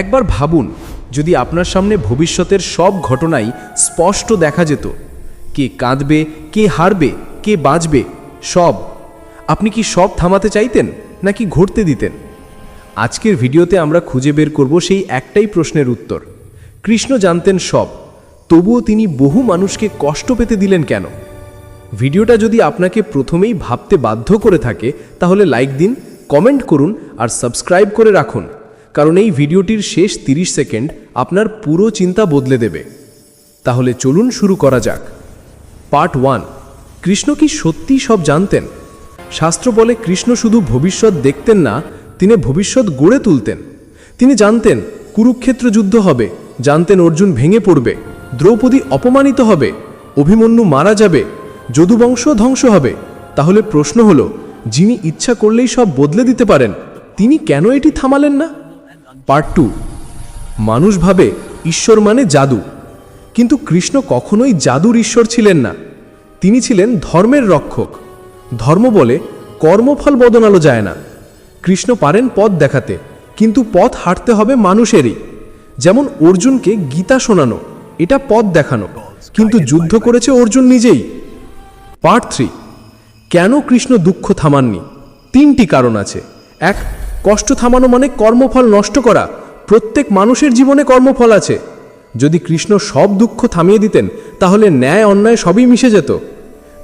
একবার ভাবুন, যদি আপনার সামনে ভবিষ্যতের সব ঘটনাই স্পষ্ট দেখা যেত, কে কাঁদবে, কে হারবে, কে বাঁচবে, সব, আপনি কি সব থামাতে চাইতেন, নাকি ঘটতে দিতেন? আজকের ভিডিওতে আমরা খুঁজে বের করব সেই একটাই প্রশ্নের উত্তর। কৃষ্ণ জানতেন সব, তবুও তিনি বহু মানুষকে কষ্ট পেতে দিলেন কেন? ভিডিওটা যদি আপনাকে প্রথমেই ভাবতে বাধ্য করে থাকে, তাহলে লাইক দিন, কমেন্ট করুন আর সাবস্ক্রাইব করে রাখুন। কারণ এই ভিডিওটির শেষ 30 সেকেন্ড আপনার পুরো চিন্তা বদলে দেবে। তাহলে চলুন শুরু করা যাক। পার্ট ওয়ান, কৃষ্ণ কি সত্যিই সব জানতেন? শাস্ত্র বলে কৃষ্ণ শুধু ভবিষ্যৎ দেখতেন না, তিনি ভবিষ্যৎ গড়ে তুলতেন। তিনি জানতেন, কুরুক্ষেত্র যুদ্ধ হবে, জানতেন অর্জুন ভেঙে পড়বে, দ্রৌপদী অপমানিত হবে, অভিমন্যু মারা যাবে, যদুবংশ ধ্বংস হবে। তাহলে প্রশ্ন হলো, যিনি ইচ্ছা করলেই সব বদলে দিতে পারেন, তিনি কেন এটি থামালেন না? পার্ট টু মানুষ ভাবে ঈশ্বর মানে জাদু। কিন্তু কৃষ্ণ কখনোই জাদুর ঈশ্বর ছিলেন না। তিনি ছিলেন ধর্মের রক্ষক। ধর্ম বলে কর্মফল বদনালো যায় না। কৃষ্ণ পারেন পথ দেখাতে, কিন্তু পথ হাঁটতে হবে মানুষেরই। যেমন অর্জুনকে গীতা শোনানো, এটা পথ দেখানো। কিন্তু যুদ্ধ করেছে অর্জুন নিজেই। পার্ট থ্রি কেন কৃষ্ণ দুঃখ থামাননি? তিনটি কারণ আছে। এক কষ্ট থামানো মানে কর্মফল নষ্ট করা। প্রত্যেক মানুষের জীবনে কর্মফল আছে। যদি কৃষ্ণ সব দুঃখ থামিয়ে দিতেন, তাহলে ন্যায় অন্যায় সবই মিশে যেত।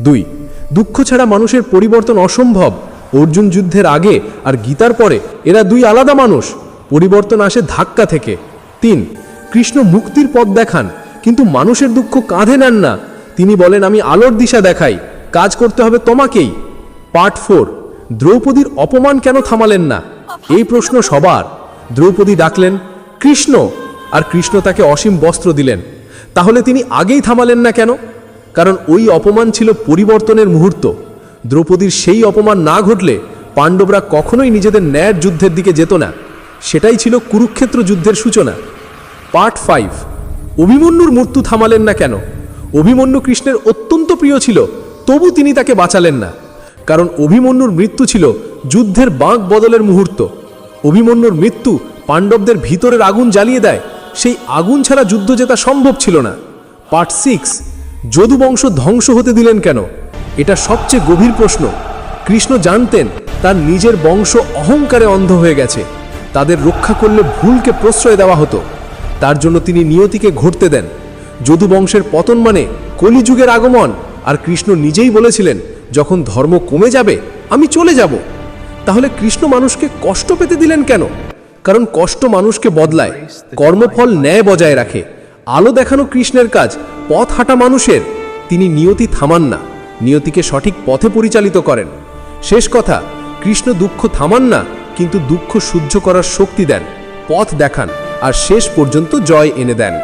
দুই, দুঃখ ছাড়া মানুষের পরিবর্তন অসম্ভব। অর্জুন যুদ্ধের আগে আর গীতার পরে এরা দুই আলাদা মানুষ। পরিবর্তন আসে ধাক্কা থেকে। তিন, কৃষ্ণ মুক্তির পথ দেখান, কিন্তু মানুষের দুঃখ কাঁধে নেন না। তিনি বলেন, আমি আলোর দিশা দেখাই, কাজ করতে হবে তোমাকেই। পার্ট ফোর, দ্রৌপদীর অপমান কেন থামালেন না? এই প্রশ্ন সবার। দ্রৌপদী ডাকলেন, কৃষ্ণ! আর কৃষ্ণ তাকে অসীম বস্ত্র দিলেন। তাহলে তিনি আগেই থামালেন না কেন? কারণ ওই অপমান ছিল পরিবর্তনের মুহূর্ত। দ্রৌপদীর সেই অপমান না ঘটলে পাণ্ডবরা কখনোই নিজেদের ন্যায়ের যুদ্ধের দিকে যেত না। সেটাই ছিল কুরুক্ষেত্র যুদ্ধের সূচনা। Part five. অভিমন্যুর মৃত্যু থামালেন না কেন? অভিমন্যু কৃষ্ণের অত্যন্ত প্রিয় ছিল, তবু তিনি তাকে বাঁচালেন না। কারণ অভিমন্যুর মৃত্যু ছিল যুদ্ধের বাঁক বদলের মুহূর্ত। অভিমন্যুর মৃত্যু পাণ্ডবদের ভিতরের আগুন জ্বালিয়ে দেয়। সেই আগুন ছাড়া যুদ্ধ জেতা সম্ভব ছিল না। পার্ট সিক্স যদুবংশ ধ্বংস হতে দিলেন কেন? এটা সবচেয়ে গভীর প্রশ্ন। কৃষ্ণ জানতেন তার নিজের বংশ অহংকারে অন্ধ হয়ে গেছে। তাদের রক্ষা করলে ভুলকে প্রশ্রয় দেওয়া হতো। তার জন্য তিনি নিয়তিকে ঘটতে দেন। যদু বংশের পতন মানে কলিযুগের আগমন। আর কৃষ্ণ নিজেই বলেছিলেন যখন ধর্ম কমে যাবে, আমি চলে যাব। তাহলে কৃষ্ণ মানুষকে কষ্ট পেতে দিলেন কেন? কারণ কষ্ট মানুষকে বদলায়, কর্মফল ন্যায় বজায় রাখে। আলো দেখানো কৃষ্ণের কাজ, পথ হাঁটা মানুষের। তিনি নিয়তি থামান না, নিয়তিকে সঠিক পথে পরিচালিত করেন। শেষ কথা, কৃষ্ণ দুঃখ থামান না, কিন্তু দুঃখ সহ্য করার শক্তি দেন, পথ দেখান, আর শেষ পর্যন্ত জয় এনে দেন।